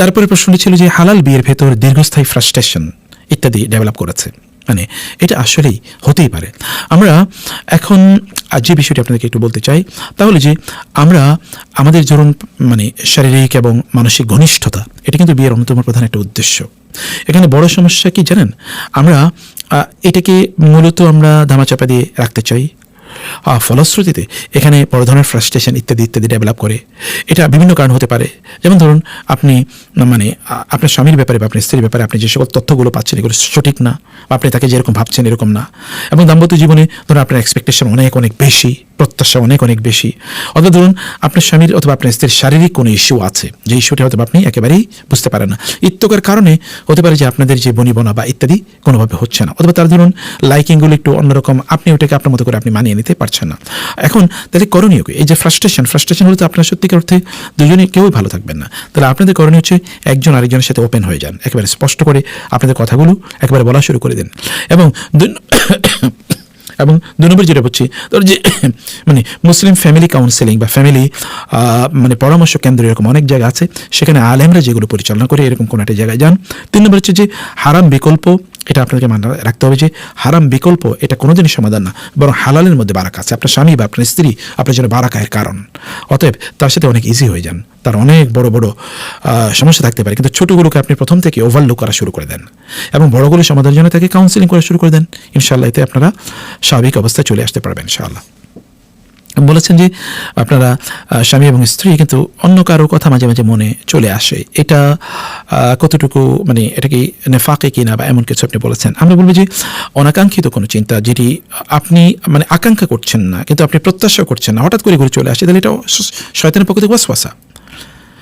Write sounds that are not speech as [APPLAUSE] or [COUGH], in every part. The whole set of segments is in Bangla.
তারপরে প্রশ্নটি ছিল যে হালাল বিয়ের ভেতর দীর্ঘস্থায়ী ফ্রাস্ট্রেশন ইত্যাদি ডেভেলপ করেছে। মানে এটা আসলেই হতেই পারে। আমরা এখন আজ যে বিষয়টি আপনাদেরকে একটু বলতে চাই তাহলে যে আমরা আমাদের ধরুন মানে শারীরিক এবং মানসিক ঘনিষ্ঠতা, এটা কিন্তু বিয়ের অন্যতম প্রধান একটা উদ্দেশ্য। এখানে বড় সমস্যা কি জানেন? আমরা এটাকে মূলত আমরা ধামাচাপা দিয়ে রাখতে চাই। ফলশ্রুতিতে এখানে বড় ধরনের ফ্রাস্ট্রেশন ইত্যাদি ইত্যাদি ডেভেলপ করে। এটা বিভিন্ন কারণ হতে পারে। যেমন ধরুন, আপনি মানে আপনার স্বামীর ব্যাপারে বা আপনার স্ত্রীর ব্যাপারে আপনি যে সকল তথ্যগুলো পাচ্ছেন, এগুলো সঠিক না বা আপনি তাকে যেরকম ভাবছেন এরকম না। এবং দাম্পত্য জীবনে ধরুন, আপনার এক্সপেকটেশন অনেক অনেক বেশি। প্রত্যাশা অনেক অনেক বেশি। অথবা ধরুন, আপনার স্বামীর অথবা আপনার স্ত্রীর শারীরিক কোনো ইস্যু আছে। যে ইস্যুটা হয়তো আপনি একেবারেই বুঝতে পারেন না। ইত্যকার কারণে হতে পারে যে আপনাদের যে বনিবনা বা ইত্যাদি কোনোভাবে হচ্ছে না। অথবা তার ধরুন লাইকিংগুলো একটু অন্যরকম, আপনি ওটাকে আপনার মতো করে আপনি মানিয়ে নিতে পারছেন না। এখন তাহলে করণীয় কি? এই যে ফ্রাস্ট্রেশন ফ্রাস্ট্রেশন হলে তো আপনার সত্যিকার অর্থে দুজনে কেউই ভালো থাকবেন না। তাহলে আপনাদের করণীয় হচ্ছে একজন আরেকজনের সাথে ওপেন হয়ে যান। একেবারে স্পষ্ট করে আপনাদের কথাগুলো একেবারে বলা শুরু করে দিন। এবং এবং দু নম্বর যেটা বলছি, ধর যে [COUGHS] মানে মুসলিম ফ্যামিলি কাউন্সেলিং বা ফ্যামিলি মানে পরামর্শ কেন্দ্র এরকম অনেক জায়গা আছে, সেখানে আলেমরা যেগুলো পরিচালনা করে এরকম কোনো একটা জায়গায় যান। তিন নম্বর হচ্ছে যে, হারাম বিকল্প, এটা আপনাকে মানা রাখতে হবে যে, হারাম বিকল্প এটা কোনোদিনই সমাধান না, বরং হালালের মধ্যে বারাক আছে। আপনার স্বামী বা আপনার স্ত্রী, আপনার জন্য বারাকায়ের কারণ। অতএব তার সাথে অনেক ইজি হয়ে যান। তার অনেক বড় বড় সমস্যা থাকতে পারে। কিন্তু ছোটোগুলোকে আপনি প্রথম থেকে ওভারলুক করা শুরু করে দেন এবং বড়গুলো সমাধানের জন্য তাকে কাউন্সিলিং করা শুরু করে দেন। ইনশাআল্লাহ এতে আপনারা স্বাভাবিক অবস্থায় চলে আসতে পারবেন, ইনশাআল্লাহ। বলেছেন যে আপনারা স্বামী এবং স্ত্রী কিন্তু অন্য কারও কথা মাঝে মাঝে মনে চলে আসে। এটা কতটুকু মানে এটা কি নেফাকে কিনা বা এমন কিছু আপনি বলেছেন। আমরা বলব যে অনাকাঙ্ক্ষিত কোনো চিন্তা যেটি আপনি মানে আকাঙ্ক্ষা করছেন না, কিন্তু আপনি প্রত্যাশা করছেন না, হঠাৎ করে ঘুরে চলে আসে, তাহলে এটা শ- শয়তানের পক্ষ থেকে ওয়াসওয়াসা।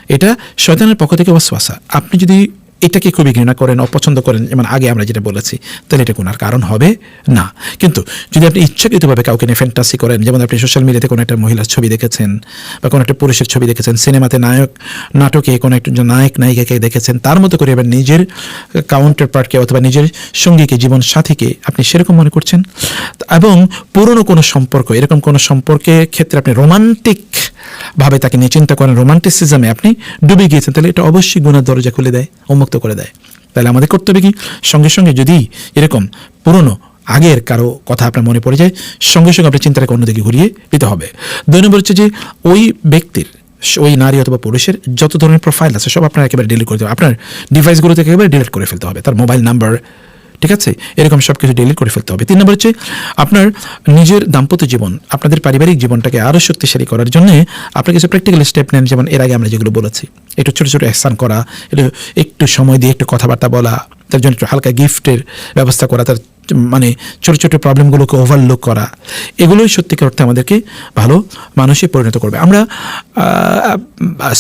এটা শয়তানের পক্ষ থেকে ওয়াসওয়াসা। আপনি যদি এটাকে খুবই ঘৃণা করেন, অপছন্দ করেন, যেমন আগে আমরা যেটা বলেছি, তাহলে এটা কোনো আর কারণ হবে না। কিন্তু যদি আপনি ইচ্ছাকৃতভাবে কাউকে নিয়ে ফ্যান্টাসি করেন, যেমন আপনি সোশ্যাল মিডিয়াতে কোনো একটা মহিলার ছবি দেখেছেন বা কোনো একটা পুরুষের ছবি দেখেছেন সিনেমাতে নায়ক, নাটকে কোনো একটা নায়ক, নায়িকাকে দেখেছেন, তার মতো করে এবার নিজের কাউন্টার পার্টকে অথবা নিজের সঙ্গীকে, জীবন সাথীকে আপনি সেরকম মনে করছেন? এবং পুরনো কোনো সম্পর্ক, এরকম কোনো সম্পর্কের ক্ষেত্রে আপনি রোমান্টিক ভাবে তাকে নিয়ে চিন্তা করেন রোমান্টিসিজমে আপনি ডুবে গিয়েছেন, তাহলে এটা অবশ্যই গুণার দরজা খুলে দেয়, উন্মুক্ত করে দেয়। তাহলে আমাদের কর্তব্য কি? সঙ্গে সঙ্গে যদি এরকম পুরনো, আগের কারও কথা আপনার মনে পড়ে যায়, সঙ্গে সঙ্গে আপনি চিন্তাটাকে অন্যদিকে ঘুরিয়ে দিতে হবে। দুই নম্বর হচ্ছে যে, ওই ব্যক্তির, ওই নারী অথবা পুরুষের যত ধরনের প্রোফাইল আছে, সব আপনার একেবারে ডিলিট করে দেবে আপনার ডিভাইসগুলো থেকে একেবারে ডিলিট করে ফেলতে হবে। তার মোবাইল নাম্বার ঠিক আছে? এরকম সব কিছু ডিলিট করে ফেলতে হবে। তিন নম্বর হচ্ছে, আপনার নিজের দাম্পত্য জীবন, আপনাদের পারিবারিক জীবনটাকে আরও শক্তিশালী করার জন্য আপনার কিছু প্র্যাকটিক্যাল স্টেপ নেন। যেমন এর আগে আমরা যেগুলো বলেছি, একটু ছোটো ছোটো অ্যাকশান করা, একটু একটু সময় দিয়ে একটু কথাবার্তা বলা, তার জন্য একটু হালকা গিফটের ব্যবস্থা করা, তার মানে ছোট ছোট প্রবলেমগুলোকে ওভারলুক করা, এগুলোই সত্যিকার অর্থে আমাদেরকে ভালো মানুষে পরিণত করবে। আমরা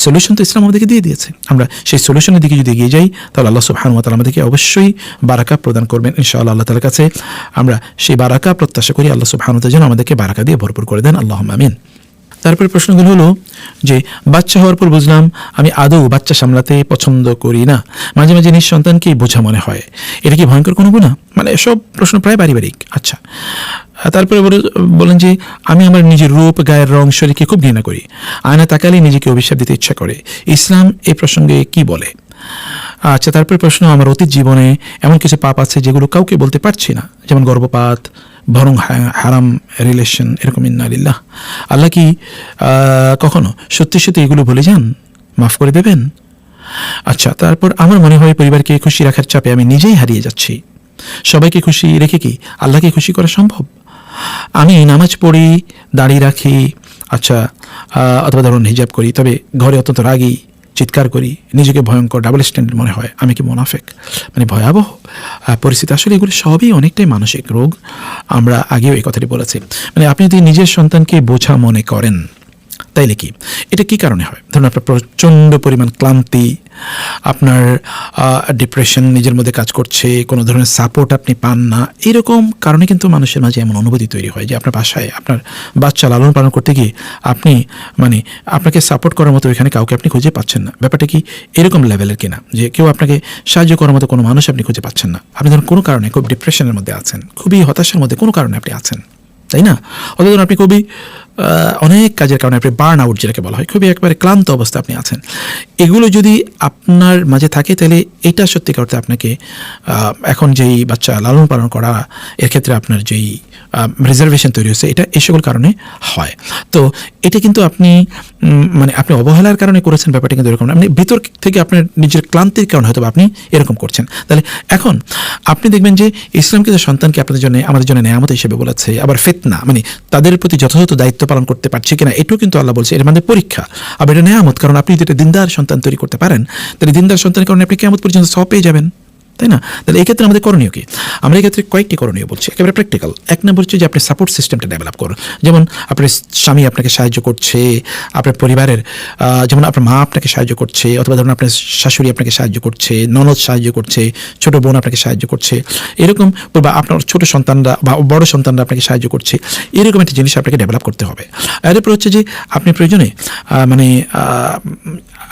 সলিউশন তো ইসলাম আমাদেরকে দিয়ে দিয়েছে। আমরা সেই সলিউশনের দিকে যদি এগিয়ে যাই, তাহলে আল্লাহ সুবহান ওয়া আমাদেরকে অবশ্যই বারাকা প্রদান করবেন। ইনশাআল্লাহ আল্লাহ তালার কাছে আমরা সেই বারাকা প্রত্যাশা করি। আল্লাহ সুবহান ওয়া যেন আমাদেরকে বারাকা দিয়ে ভরপুর করে দেন। আল্লাহ আমিন। তারপরে প্রশ্নগুলো হলো যে, বাচ্চা হওয়ার পর বুঝলাম আমি আদৌ বাচ্চা সামলাতে পছন্দ করি না। মাঝে মাঝে নিজ সন্তানকেই বোঝা মনে হয়। এটা কি ভয়ঙ্কর কোনো গুণা? মানে সব প্রশ্ন প্রায় পারিবারিক। আচ্ছা। তারপরে বলেন যে, আমি আমার নিজের রূপ, গায়ের রং, শরীরকে খুব ঘৃণা করি। আয়না তাকালেই নিজেকে অভিশাপ দিতে ইচ্ছা করে। ইসলাম এই প্রসঙ্গে কি বলে? আচ্ছা তারপরে প্রশ্ন, আমার অতীত জীবনে এমন কিছু পাপ আছে যেগুলো কাউকে বলতে পারছি না। যেমন গর্ভপাত বরং হারাম রিলেশন এরকম ইন্নালিল্লাহ আল্লাহ কি কখনো সত্যি সত্যি এগুলো ভুলে যান? মাফ করে দেবেন? আচ্ছা তারপর আমার মনে হয় পরিবারকে খুশি রাখার চাপে আমি নিজেই হারিয়ে যাচ্ছি। সবাইকে খুশি রেখে কি আল্লাহকে খুশি করা সম্ভব? আমি নামাজ পড়ি দাঁড়িয়ে রাখি আচ্ছা অথবা ধরুন হিজাব করি, তবে ঘরে অত্যন্ত রাগী চিৎকার করি, নিজেকে ভয়ঙ্কর ডাবল স্ট্যান্ডার্ড মনে হয়। আমি কি মোনাফেক? মানে ভয়াবহ পরিস্থিতি। আসলে এগুলো সবই অনেকটাই মানসিক রোগ। আমরা আগেও এই কথাটি বলেছি। মানে আপনি যদি নিজের সন্তানকে বোঝা মনে করেন, তাইলে কি? এটা কি কারণে হয়? ধরুন আপনার প্রচণ্ড পরিমাণ ক্লান্তি আপনার ডিপ্রেশন নিজের মধ্যে কাজ করছে, কোনো ধরনের সাপোর্ট আপনি পান না, এরকম কারণে কিন্তু মানুষের মাঝে এমন অনুভূতি তৈরি হয় যে আপনার বাসায় আপনার বাচ্চা লালন পালন করতে গিয়ে আপনি মানে আপনাকে সাপোর্ট করার মতো এখানে কাউকে আপনি খুঁজে পাচ্ছেন না। ব্যাপারটা কি এরকম লেভেলের কিনা? যে কেউ আপনাকে সাহায্য করার মতো কোনো মানুষ আপনি খুঁজে পাচ্ছেন না। আপনি ধরুন কোনো কারণে খুব ডিপ্রেশনের মধ্যে আছেন, খুবই হতাশার মধ্যে কোনো কারণে আপনি আছেন, তাই না? অথচ আপনি খুবই অনেক কাজের কারণে আপনি বার্ন আউট যেটাকে বলা হয়, খুবই একবারে ক্লান্ত অবস্থা আপনি আছেন। এগুলো যদি আপনার মাঝে থাকে, তাহলে এটা সত্যিকার অর্থে আপনাকে এখন যেই বাচ্চা লালন পালন করা, এর ক্ষেত্রে আপনার যেই রিজার্ভেশন তৈরি হচ্ছে এটা এই সকল কারণে হয়। তো এটা কিন্তু আপনি মানে আপনি অবহেলার কারণে করেছেন, ব্যাপারটা কিন্তু এরকম। আপনি ভিতর থেকে আপনার নিজের ক্লান্তির কারণে হয়তো আপনি এরকম করছেন। তাহলে এখন আপনি দেখবেন যে ইসলাম কিন্তু সন্তানকে আপনাদের জন্য, আমাদের জন্য নেয়ামত হিসেবে বলেছে, আবার ফেতনা মানে তাদের প্রতি যথাযথ দায়িত্ব পালন করতে পারছে কিনা এটাও কিন্তু আল্লাহ বলছে, এর মানে পরীক্ষা। আর এটা নেয়ামত, কারণ আপনি যদি দিনদার সন্তান তৈরি করতে পারেন, তাহলে দিনদার সন্তানের কারণে আপনি কেমন পর্যন্ত সব পেয়ে যাবেন। তাই না? তাহলে এক্ষেত্রে আমাদের করণীয় কি? আমরা এক্ষেত্রে কয়েকটি করণীয় বলছি। একেবারে প্র্যাকটিক্যাল এক নম্বর হচ্ছে যে আপনি সাপোর্ট সিস্টেমটা ডেভেলপ করুন। যেমন আপনার স্বামী আপনাকে সাহায্য করছে, আপনার পরিবারের যেমন আপনার মা আপনাকে সাহায্য করছে, অথবা ধরুন আপনার শাশুড়ি আপনাকে সাহায্য করছে, ননদ সাহায্য করছে, ছোট বোন আপনাকে সাহায্য করছে, এরকম বা আপনার ছোট সন্তানরা বা বড় সন্তানরা আপনাকে সাহায্য করছে, এরকম একটা জিনিস আপনাকে ডেভেলপ করতে হবে। এরপর হচ্ছে যে আপনি প্রয়োজনে মানে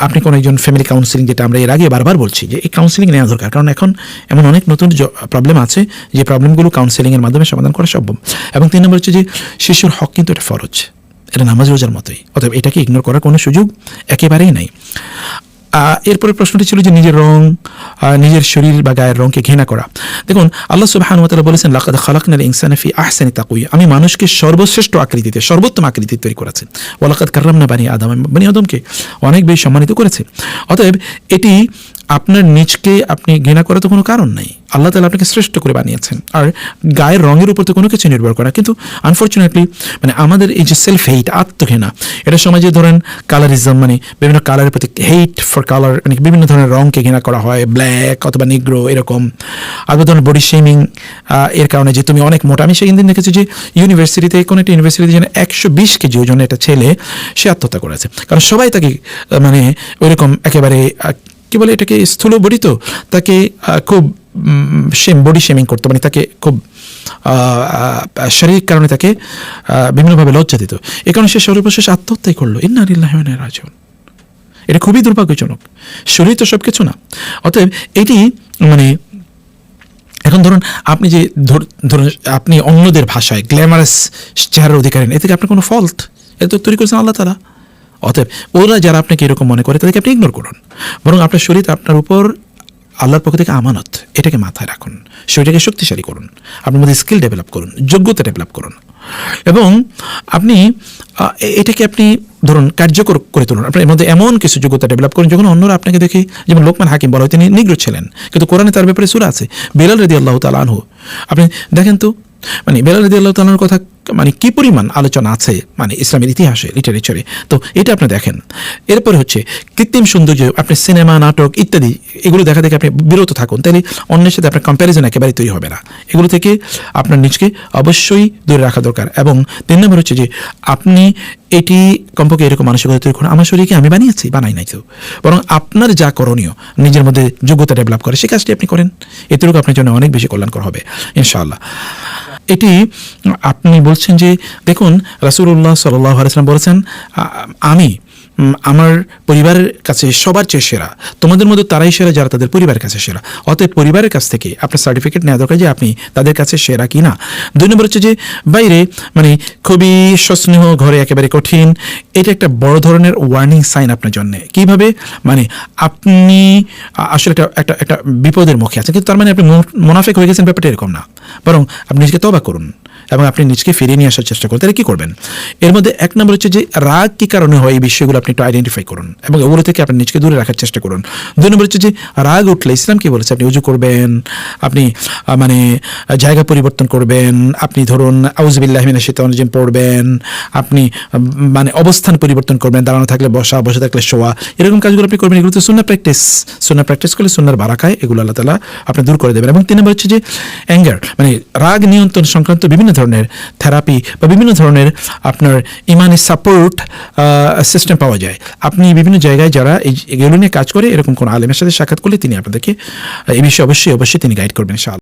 আপনি কোনো একজন ফ্যামিলি কাউন্সিলিং যেটা আমরা এর আগে বারবার বলছি, যে এই কাউন্সিলিং নেওয়া দরকার। কারণ এখন এমন অনেক নতুন প্রবলেম আছে, যে প্রবলেমগুলো কাউন্সিলিংয়ের মাধ্যমে সমাধান করা সম্ভব। এবং তিন নম্বর হচ্ছে যে শিশুর হক কিন্তু এটা ফরজ। এটা নামাজ রোজার মতোই। অতএব এটাকে ইগনোর করার কোনো সুযোগ একেবারেই নাই। এরপরে প্রশ্নটি ছিল যে নিজের রং নিজের শরীর বা গায়ের রঙকে ঘৃণা করা। দেখুন, আল্লাহ সুবহান ওয়া বলেছেন, লাকাদ খালাকনাল ইনসানফি আহসানি তাকুই আমি মানুষকে সর্বশ্রেষ্ঠ আকৃতিতে, সর্বোত্তম আকৃতি তৈরি করেছে। ওয়ালাকাদ কাররামনা বানি আদম। বানি আদমকে অনেক বেশি সম্মানিত করেছে। অতএব এটি আপনার নিজকে আপনি ঘৃণা করার তো কোনো কারণ নাই। আল্লাহ তালা আপনাকে শ্রেষ্ঠ করে বানিয়েছেন। আর গায়ের রঙের উপর তো কোনো কিছু নির্ভর করে না। কিন্তু আনফর্চুনেটলি মানে আমাদের এই যে সেলফ হেইট আত্মঘৃণা, এটা সমাজে ধরেন কালারিজম মানে বিভিন্ন কালারের প্রতি হেইট ফর কালার মানে বিভিন্ন ধরনের রঙকে ঘৃণা করা হয়। ব্ল্যাক অথবা নিগ্রো এরকম। আবার ধরুন বডি শেমিং এর কারণে যে তুমি অনেক মোটা। আমি সেই দিন দেখেছি যে ইউনিভার্সিটিতে কোনো একটা ইউনিভার্সিটিতে যেন একশো বিশ কেজি ওজনের একটা ছেলে সে আত্মহত্যা করেছে। কারণ সবাই তাকে মানে ওইরকম একেবারে কি বলে এটাকে স্থূল বডি তো তাকে খুব শেম বডি শেমিং করতো। মানে তাকে খুব শারীরিক কারণে তাকে বিভিন্নভাবে লজ্জা দিত। এ কারণে সে সর্বশেষ আত্মহত্যাই করল। ইন্নারিল্লাহ রাজন এটা খুবই দুর্ভাগ্যজনক। শরীর তো সব কিছু না। অতএব এটি মানে এখন ধরুন আপনি যে ধর- ধরুন আপনি অন্যদের ভাষায় গ্ল্যামারাস চেহারার অধিকারী, এ থেকে আপনার কোনো ফল্ট এটা তো তৈরি করেছেন আল্লাহ তালা অতএব ওরা যারা আপনাকে এরকম মনে করে তাদেরকে আপনি ইগনোর করুন। বরং আপনার শরীর আপনার উপর আল্লাহর পক্ষ থেকে আমানত, এটাকে মাথায় রাখুন। শরীরটাকে শক্তিশালী করুন। আপনার মধ্যে স্কিল ডেভেলপ করুন, যোগ্যতা ডেভেলপ করুন। এবং আপনি এটাকে আপনি ধরুন কার্যকর করে তুলুন। আপনার এর মধ্যে এমন কিছু যোগ্যতা ডেভেলপ করুন যখন অন্যরা আপনাকে দেখে, যেমন লোকমান হাকিম বলা হয়, তিনি নিগ্র ছিলেন। কিন্তু কোরআনে তার ব্যাপারে সুরা আছে। বেলাল রেদি আল্লাহ তালা আপনি দেখেন তো মানে বেলাল রেদি আল্লাহ তালার কথা মানে কি পরিমাণ আলোচনা আছে মানে ইসলামের ইতিহাসে লিটারেচারে তো এটা আপনি দেখেন। এরপরে হচ্ছে কৃত্রিম সৌন্দর্য, আপনি সিনেমা নাটক ইত্যাদি, এগুলো দেখা দেখে আপনি বিরত থাকুন। তাহলে অন্যের সাথে আপনার কম্প্যারিজন একেবারে তৈরি হবে না। এগুলো থেকে আপনার নিজকে অবশ্যই দূরে রাখা দরকার। এবং তিন নম্বর হচ্ছে যে আপনি এটি কমপক্ষে এরকম মানসিকতা তৈরি করুন, আমার শরীরকে আমি বানিয়েছি? বানাই নাই তো। বরং আপনার যা করণীয়, নিজের মধ্যে যোগ্যতা ডেভেলপ করে সেই কাজটি আপনি করেন। এতটুকু আপনার জন্য অনেক বেশি কল্যাণকর হবে, ইনশাআল্লাহ। এটি আপনি বলছেন যে দেখুন রাসুল্লাহ সাল্লাহ বলেছেন আমি আমার পরিবারের কাছে সবার চেয়ে সেরা। তোমাদের মধ্যে তারাই সেরা, যারা তাদের পরিবারের কাছে সেরা। অতএব পরিবারের কাছ থেকে আপনার সার্টিফিকেট নেওয়া দরকার যে আপনি তাদের কাছে সেরা কি না দুই নম্বর হচ্ছে যে, বাইরে মানে খুবই সস্নেহ, ঘরে একেবারে কঠিন, এটা একটা বড় ধরনের ওয়ার্নিং সাইন আপনার জন্য। কীভাবে? মানে আপনি আসলে একটা একটা একটা বিপদের মুখে আছেন, কিন্তু তার মানে আপনি মুনাফেক হয়ে গেছেন, ব্যাপারটা এরকম না। বরং আপনি নিজেকে তবা করুন। এবং আপনি নিজেকে ফিরিয়ে নিয়ে আসার চেষ্টা করুন। তাহলে কি করবেন? এর মধ্যে এক নম্বর হচ্ছে যে, রাগ কি কারণে হয় এই বিষয়গুলো আপনি একটু আইডেন্টিফাই করুন এবং ওগুলো থেকে আপনি নিজেকে দূরে রাখার চেষ্টা করুন। দুই নম্বর হচ্ছে যে, রাগ উঠলে, ইসলাম কি বলেছে? আপনি উজু করবেন, আপনি মানে জায়গা পরিবর্তন করবেন, আপনি ধরুন আউজবিল্লাহমিনা শীতানুজিম পড়বেন, আপনি মানে অবস্থান পরিবর্তন করবেন, দাঁড়ানো থাকলে বসা, বসে থাকলে শোয়া। এরকম কাজগুলো আপনি করবেন, এগুলো তো সুন্না প্র্যাকটিস সুন্না প্র্যাকটিস করলে সুন্নার বারাকায় এগুলো আল্লাহ তালা আপনি দূর করে দেবেন। এবং তিন নম্বর হচ্ছে যে অ্যাঙ্গার মানে রাগ নিয়ন্ত্রণ সংক্রান্ত বিভিন্ন ধরনের থেরাপি বা বিভিন্ন ধরনের আপনার ইমানি সাপোর্ট সিস্টেম পাওয়া যায়। আপনি বিভিন্ন জায়গায় যারা এই এগুলো নিয়ে কাজ করে, এরকম কোনো আলেমের সাথে সাক্ষাৎ করলে তিনি আপনাদেরকে এই বিষয়ে অবশ্যই অবশ্যই তিনি গাইড করবেন